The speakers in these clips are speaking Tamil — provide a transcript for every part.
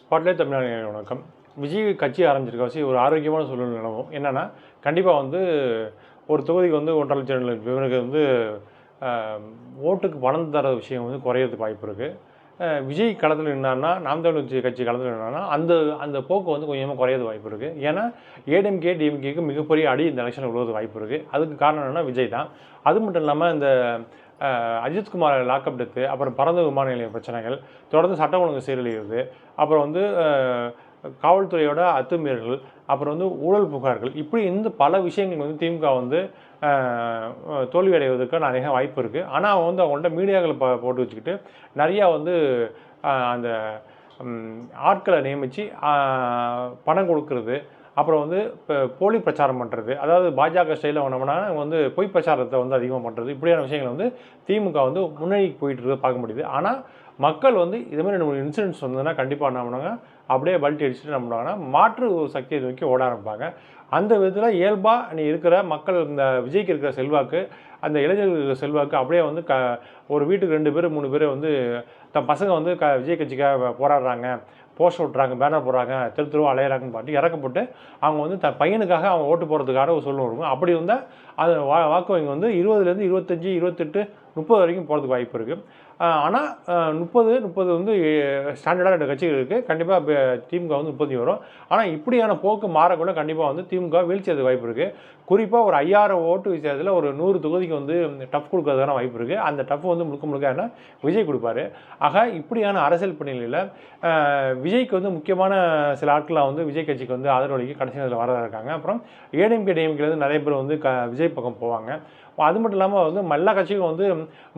ஸ்பாட்லைட் தமிழ்நாடு வணக்கம். விஜய் கட்சி ஆரம்பிச்சிருக்காசி வச்சு ஒரு ஆரோக்கியமான சூழ்நிலை நிலவும். என்னென்னா கண்டிப்பாக வந்து ஒரு தொகுதிக்கு வந்து ஒன்றரை லட்சம் ரெண்டு லட்சம் இவனுக்கு வந்து ஓட்டுக்கு பணம் தர விஷயம் வந்து குறையிறதுக்கு வாய்ப்பு இருக்குது விஜய் களத்தில் நின்னார்னா நாம் தமிழ் கட்சி களத்தில் நின்னார்னா அந்த அந்த போக்கு வந்து கொஞ்சமாக குறையிறது வாய்ப்பு இருக்குது ஏன்னா ஏடிஎம்கே டிஎம்கேக்கு மிகப்பெரிய அடி இந்த எலெக்ஷனில் விழுவது வாய்ப்பு இருக்குது அதுக்கு காரணம் என்னன்னா விஜய் தான். அது மட்டும் இல்லாமல் இந்த அஜித்குமார் லாக்அப் டெத்து அப்புறம் பறந்த விமான நிலைய பிரச்சனைகள் தொடர்ந்து சட்டம் ஒழுங்கு சீரழிகிறது அப்புறம் வந்து காவல்துறையோட அத்துமீறல்கள் அப்புறம் வந்து ஊழல் புகார்கள். இப்படி இந்த பல விஷயங்கள் வந்து திமுக வந்து தோல்வி அடைவதற்கு நிறைய வாய்ப்பு இருக்குது ஆனால் அவன் வந்து அவங்கள்ட்ட மீடியாக்களை ப போட்டு வச்சுக்கிட்டு நிறையா வந்து அந்த ஆட்களை நியமித்து பணம் கொடுக்கறது அப்புறம் வந்து இப்போ போலி பிரச்சாரம் பண்ணுறது அதாவது பாஜக ஸ்டைலில் பண்ணோம்னா வந்து பொய் பிரச்சாரத்தை வந்து அதிகமாக பண்ணுறது இப்படியான விஷயங்களை வந்து திமுக வந்து முன்னணிக்கு போயிட்டு இருக்க பார்க்க முடியுது. ஆனால் மக்கள் வந்து இது மாதிரி நம்ம இன்சிடென்ட்ஸ் வந்ததுன்னா கண்டிப்பாக என்ன பண்ணுவாங்க? அப்படியே பல்ட்டி அடிச்சுட்டு என்ன பண்ணுவாங்கன்னா மாற்று சக்தியை நோக்கி ஓட ஆரம்பிப்பாங்க. அந்த விதத்தில் இயல்பாக நீ இருக்கிற மக்கள் இந்த விஜய்க்கு இருக்கிற செல்வாக்கு அந்த இளைஞர்களுக்கு செல்வாக்கு அப்படியே வந்து க ஒரு வீட்டுக்கு ரெண்டு பேர் மூணு பேர் வந்து தன் பசங்க வந்து க விஜய் கட்சிக்காக போராடுறாங்க. போஸ்ட் ஓட்டுறாங்க பேனர் போடுறாங்க தெரு தெருவா அலையிறாங்கன்னு பாட்டு இறக்கப்பட்டு அவங்க வந்து தன் பையனுக்காக அவங்க ஓட்டு போகிறதுக்காக ஒரு சூழ்நிலை அப்படி வந்தால் அது வா வாக்கு வங்கி வந்து இருபதுலேருந்து இருபத்தஞ்சி இருபத்தெட்டு முப்பது வரைக்கும் போகிறதுக்கு வாய்ப்பு இருக்குது ஆனால் முப்பது முப்பது வந்து ஸ்டாண்டர்டாக ரெண்டு கட்சிகள் இருக்குது கண்டிப்பாக திமுக வந்து முப்பத்தி வரும். ஆனால் இப்படியான போக்கு மாறக்குள்ள கண்டிப்பாக வந்து திமுக வீழ்ச்சியது வாய்ப்பு இருக்குது குறிப்பாக ஒரு ஐயாயிரம் ஓட்டு விஷயத்தில் ஒரு நூறு தொகுதிக்கு வந்து டஃப் கொடுக்கறதுக்கான வாய்ப்பு இருக்குது அந்த டஃப் வந்து முழுக்க முழுக்க என்ன? விஜய் கொடுப்பாரு. ஆக இப்படியான அரசியல் பணிகளில் விஜய்க்கு வந்து முக்கியமான சில ஆட்களாக வந்து விஜய் கட்சிக்கு வந்து ஆதரவளிக்கு கடைசி நேரத்தில் வரதாக இருக்காங்க. அப்புறம் ஏடிஎம்கே வந்து நிறைய பேர் வந்து க விஜய் பக்கம் போவாங்க. அது மட்டும் இல்லாமல் வந்து எல்லா கட்சிக்கும் வந்து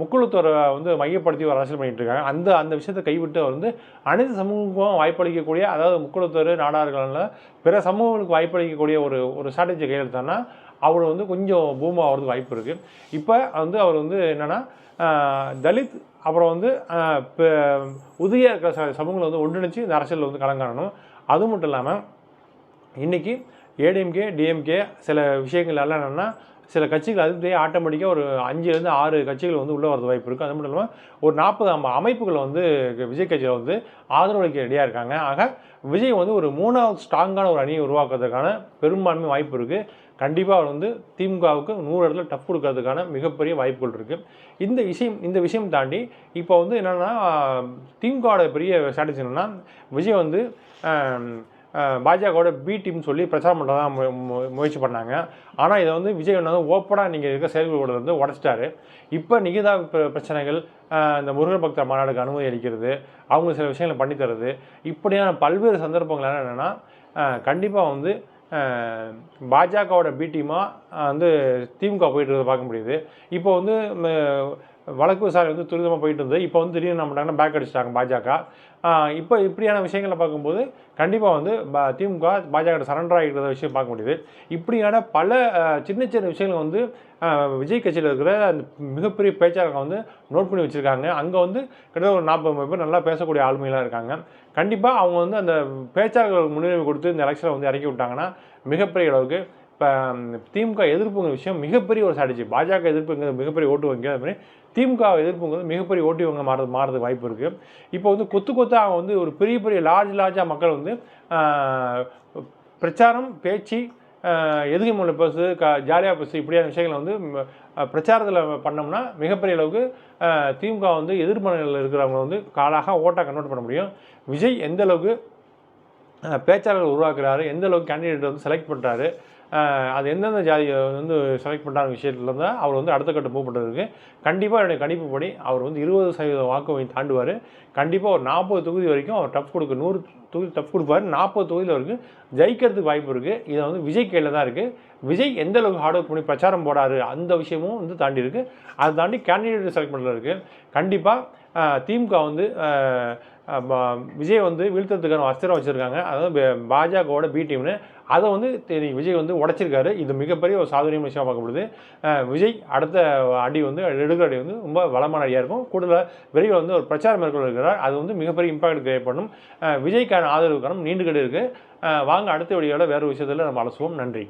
முக்குழுத்தோரை வந்து மையப்படுத்தி ஒரு அரசியல் பண்ணிட்டு இருக்காங்க. அந்த அந்த விஷயத்தை கைவிட்டு அவர் வந்து அனைத்து சமூகமும் வாய்ப்பளிக்கக்கூடிய அதாவது முக்குழுத்தோர் நாடார்களில் பிற சமூகங்களுக்கு வாய்ப்பளிக்கக்கூடிய ஒரு ஒரு ஸ்ட்ராட்டஜி கையெழுத்தானா அவர் வந்து கொஞ்சம் பூமா ஆகிறதுக்கு வாய்ப்பு இருக்குது இப்போ வந்து அவர் வந்து என்னென்னா தலித் அப்புறம் வந்து இப்போ உதவியாக இருக்கிற ச- சமூகங்களை வந்து ஒன்றிணைச்சு இந்த அரசியலில் வந்து கலங்காணணும் அது மட்டும் இல்லாமல் இன்றைக்கி ஏடிஎம்கே டிஎம்கே சில விஷயங்கள் எல்லாம் என்னென்னா சில கட்சிகள் அதுலேயே ஆட்டோமேட்டிக்காக ஒரு அஞ்சுலேருந்து ஆறு கட்சிகள் வந்து உள்ளே வரது வாய்ப்பு இருக்குது அது மட்டும் இல்லாமல் ஒரு நாற்பது அமைப்புகள் வந்து விஜய் கட்சியில் வந்து ஆதரவளிக்க ரெடியாக இருக்காங்க. ஆக விஜய் வந்து ஒரு மூணாவது ஸ்ட்ராங்கான ஒரு அணியை உருவாக்குறதுக்கான பெரும்பான்மை வாய்ப்பு இருக்குது கண்டிப்பாக அவர் வந்து திமுகவுக்கு நூறு இடத்துல டஃப் கொடுக்கறதுக்கான மிகப்பெரிய வாய்ப்புகள் இருக்குது இந்த விஷயம் இந்த விஷயம் தாண்டி இப்போ வந்து என்னென்னா திமுகவோட பெரிய ஸ்ட்ராட்டஜி என்னென்னா விஜய் வந்து பாஜகவோட பி டீம் சொல்லி பிரச்சாரம் பண்ணுறதா முயற்சி பண்ணாங்க. ஆனால் இதை வந்து விஜய் வந்து ஓப்பனாக நீங்கள் இருக்க செயல்களோட வந்து உடச்சிட்டாரு. இப்போ நிகிதா பிர- பிரச்சனைகள் இந்த முருகர் பக்தர் மாநாடுக்கு அனுமதி அளிக்கிறது அவங்க சில விஷயங்களை பண்ணி இப்படியான பல்வேறு சந்தர்ப்பங்கள் என்னென்னா கண்டிப்பாக வந்து பாஜகவோட பி டீமாக வந்து திமுக போயிட்டு இருக்கிறத பார்க்க முடியுது. இப்போ வந்து வழக்கு விசாரணை வந்து துரிதமாக போயிட்டு இருந்தது. இப்போ வந்து திடீர்னு என்ன பேக் அடிச்சிட்டாங்க பாஜக. இப்போ இப்படியான விஷயங்களை பார்க்கும்போது கண்டிப்பாக வந்து திமுக பாஜக சரண்டர் ஆகிக்கிறத விஷயம் பார்க்க முடியுது. இப்படியான பல சின்ன சின்ன விஷயங்கள் வந்து விஜய் கட்சியில் இருக்கிற அந்த மிகப்பெரிய பேச்சாளர்கள் வந்து நோட் பண்ணி வச்சுருக்காங்க. அங்கே வந்து கிட்டத்தட்ட ஒரு நாற்பது பேர் நல்லா பேசக்கூடிய ஆளுமைகளாக இருக்காங்க. கண்டிப்பாக அவங்க வந்து அந்த பேச்சாளர்களுக்கு முன்னுரிமை கொடுத்து இந்த எலெக்ஷனை வந்து இறக்கி விட்டாங்கன்னா மிகப்பெரிய அளவுக்கு இப்போ திமுக எதிர்ப்புங்கிற விஷயம் மிகப்பெரிய ஒரு ஸ்ட்ராட்டஜி பாஜக எதிர்ப்புங்கிறது மிகப்பெரிய ஓட்டு வங்கி. அது மாதிரி திமுக எதிர்ப்புங்கிறது மிகப்பெரிய ஓட்டு வங்க மாறது மாறதுக்கு வாய்ப்பு இருக்குது இப்போ வந்து கொத்து கொத்தாக அவங்க வந்து ஒரு பெரிய பெரிய லார்ஜ் லார்ஜாக மக்கள் வந்து பிரச்சாரம் பேச்சு ஆஹ், மூலம் பேசு க ஜாலியாக பேசு இப்படியான விஷயங்களை வந்து பிரச்சாரத்தில் பண்ணோம்னா மிகப்பெரிய அளவுக்கு திமுக வந்து எதிர்மனையில் இருக்கிறவங்க வந்து காலாக ஓட்டாக கன்வெர்ட் பண்ண முடியும். விஜய் எந்த அளவுக்கு பேச்சாளர்கள் உருவாக்குறாரு எந்த அளவுக்கு கேண்டிடேட் வந்து செலக்ட் பண்ணுறாரு அது எந்தெந்த ஜாதியை வந்து செலக்ட் பண்ணுற விஷயத்துல இருந்தால் அவர் வந்து அடுத்த கட்ட மூவ் பண்ணுறதுக்கு கண்டிப்பாக என்னுடைய கணிப்புப்படி அவர் வந்து இருபது சதவீத வாக்கு வங்கி தாண்டுவார். கண்டிப்பாக ஒரு நாற்பது தொகுதி வரைக்கும் அவர் டஃப் கொடுக்க நூறு தொகுதி டஃப் கொடுப்பாரு. நாற்பது தொகுதியில் வரைக்கும் ஜெயிக்கிறதுக்கு வாய்ப்பு இருக்குது இதை வந்து விஜய் கையில் தான் இருக்குது விஜய் எந்த அளவுக்கு ஹார்ட் ஒர்க் பண்ணி பிரச்சாரம் போடாரு அந்த விஷயமும் வந்து தாண்டி இருக்குது அதை தாண்டி கேண்டிடேட் செலக்ட் பண்ணுறது இருக்குது கண்டிப்பாக திமுக வந்து விஜய் வந்து வீழ்த்ததுக்கான அஸ்திரம் வச்சுருக்காங்க. அதாவது பாஜகவோட பி டீம்னு அதை வந்து விஜய் வந்து உடைச்சிருக்காரு. இது மிகப்பெரிய ஒரு சாதுரியம் விஷயம் பார்க்கப்படுது. விஜய் அடுத்த அடி வந்து எடுக்கிற அடி வந்து ரொம்ப வளமான அடியாக இருக்கும். கூடுதலாக விரைவில் வந்து ஒரு பிரச்சாரம் மேற்கொள்ள இருக்கிறார். அது வந்து மிகப்பெரிய இம்பாக்ட் கிரியேட் பண்ணும். விஜய்க்கான ஆதரவுக்கான காரணம் இருக்குது வாங்க அடுத்த வழியோட வேறு விஷயத்தில் நம்ம அலசுவோம். நன்றி.